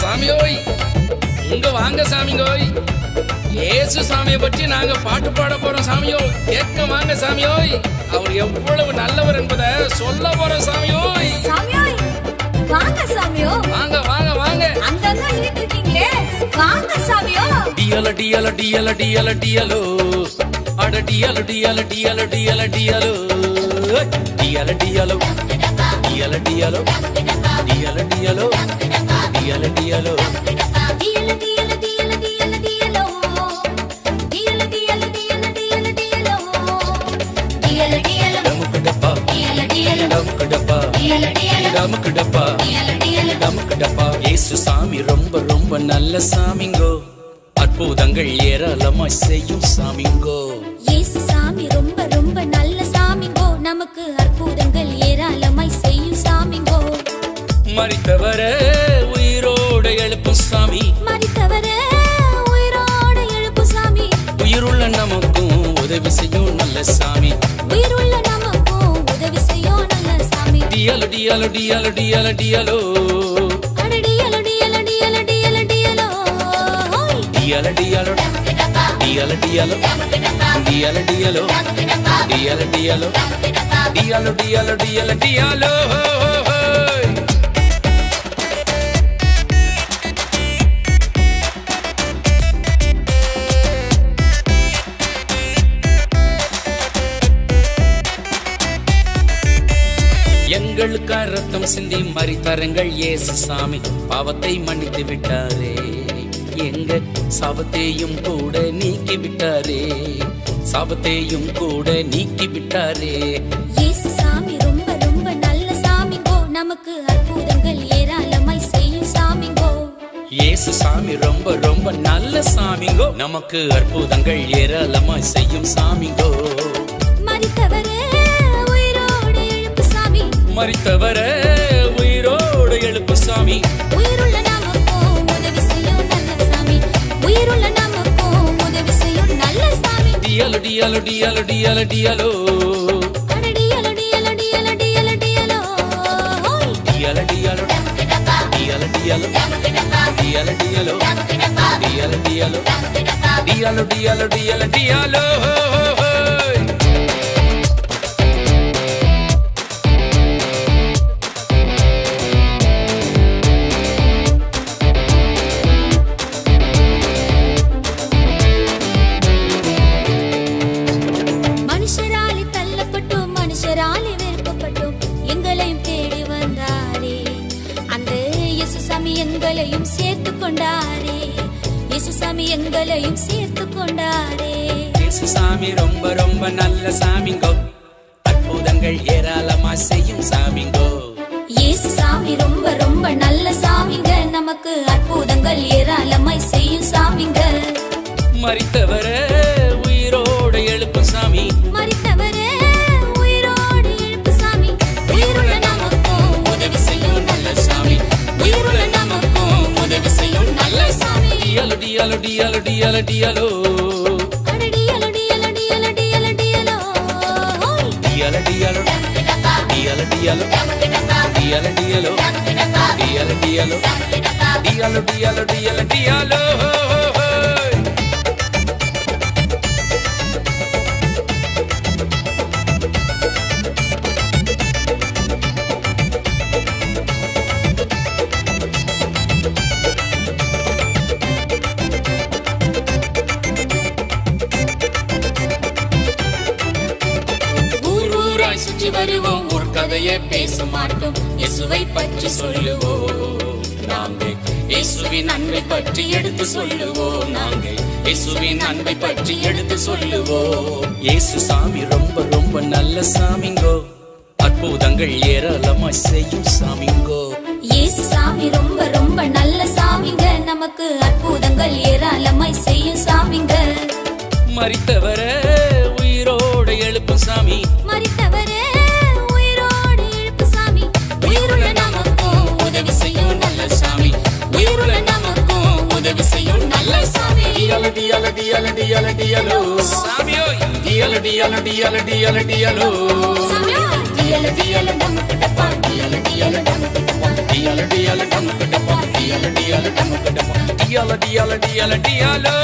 சாமியோய் உங்க வாங்க சாமிங்கோய் இயேசு சாமியை பற்றி நாங்க பாட்டு பாட போறோம் சாமியோ கேட்க வாங்க சாமியோய் அவர் எவ்வளவு நல்லவர் என்பதை சொல்ல போறோம் சாமியோய் சாமியோய் வாங்க சாமியோ வாங்க வாங்க வாங்க. அங்கங்க இருக்கீங்களே வாங்க சாமியோ டியல டியல டியல டியல டியலோ. அட டியல டியல டியல டியல டியலு டியல டியலோ டியல டியலோ டியல டியலோ டியல டியலோ டியல டியல டியல டியல டியலோ டியல டியல மறித்தவர உயிரோட எழுப்பும் சாமி மறித்தவர உயிரோட எழுப்பு சாமி உயிருள்ள நமக்கும் உதவி செய்யும் நல்ல சாமி உயிருள்ள நமக்கும் உதவி செய்யும் நல்ல சாமி டியலோ டியலோ டியலோ டியலோ டியலோ அடடியல டியல டியல டியல டியலோ. டியல டியலோ டியல டியலோ டியல டியலோ டியல டியலோ டியலோ டியலோ டியல டியலோ எங்களுக்காக ரத்தம் சிந்தி மறித்தரங்கள் இயேசு சாமி. பாவத்தை மன்னித்து விட்டாரே. எங்க சாபத்தையும் கூட நீக்கி விட்டாரே. சாபத்தையும் கூட நீக்கி விட்டாரே. இயேசு சாமி ரொம்ப ரொம்ப நல்ல சாமிங்கோ நமக்கு அற்புதங்கள் ஏராளமாய் செய்யும் சாமிங்கோ இயேசு சாமி ரொம்ப ரொம்ப நல்ல சாமிங்கோ நமக்கு அற்புதங்கள் ஏராளமா செய்யும் சாமிங்கோ மறித்தவரே மறித்தவர உயிரோடு எழுப்பு சாமி உயிருள்ள நமக்கும் உதவி செய்யும் நல்ல சாமி உயிருள்ள நமக்கும் உதவி செய்யும் நல்ல சாமி டியலோ டியலோ டியலோ டியலோ டியலோ அடடியல டியல டியல டியல டியலோ ஹோய். டியல டியலோ டியல டியலோ டியல டியலோ டியல டியலோ டியலோ டியலோ டியல டியலோ மனுஷராலே இயேசு சாமி எங்களையும் சேர்த்து கொண்டாரே. இயேசு சாமி எங்களையும் சேர்த்து கொண்டாரே. இயேசு சாமி ரொம்ப ரொம்ப நல்ல சாமிங்கோ. அற்புதங்கள் ஏராளமா செய்யும் சாமிங்கோ. இயேசு சாமி ரொம்ப ரொம்ப நல்ல சாமிங்க. நமக்கு அற்புதங்கள் ஏராளமாய் செய்யும் சாமிங்க. மறித்தவர டியலோ டியலோ டியலோ டியலோ டியலோ அடடியல டியல டியல டியல டியலோ ஹோய். டியல டியலோ டியல டியலோ டியல டியலோ டியல டியலோ டியலோ டியலோ சுற்றி வருவோம். ஊர் கதையை பேச மாட்டோம். இயேசுவை பற்றி சொல்லுவோம். நாங்கள் இயேசுவின் அன்பை பற்றி எடுத்து சொல்லுவோம். நாங்கள் இயேசுவின் அன்பை பற்றி எடுத்து சொல்லுவோம். இயேசு சாமி ரொம்ப ரொம்ப நல்ல சாமிங்கோ. அற்புதங்கள் ஏராளமா செய்யும் சாமிங்கோ. இயேசு சாமி ரொம்ப ரொம்ப நல்ல சாமிங்க. நமக்கு அற்புதங்கள் ஏராளமாய் செய்யும் சாமிங்க. மறித்தவர உயிரோடு எழுப்பும் சாமி. డియల డియల డియల డియలు సామియోయ్ డియల డియల డియల డియల డియలు డియల డియల డమ్ముక డప్ప డియల డియల డమ్ముక డప్ప డియల డియల డమ్ముక డప్ప డియల డియల డమ్ముక డప్ప డియల డియల డియల డియలు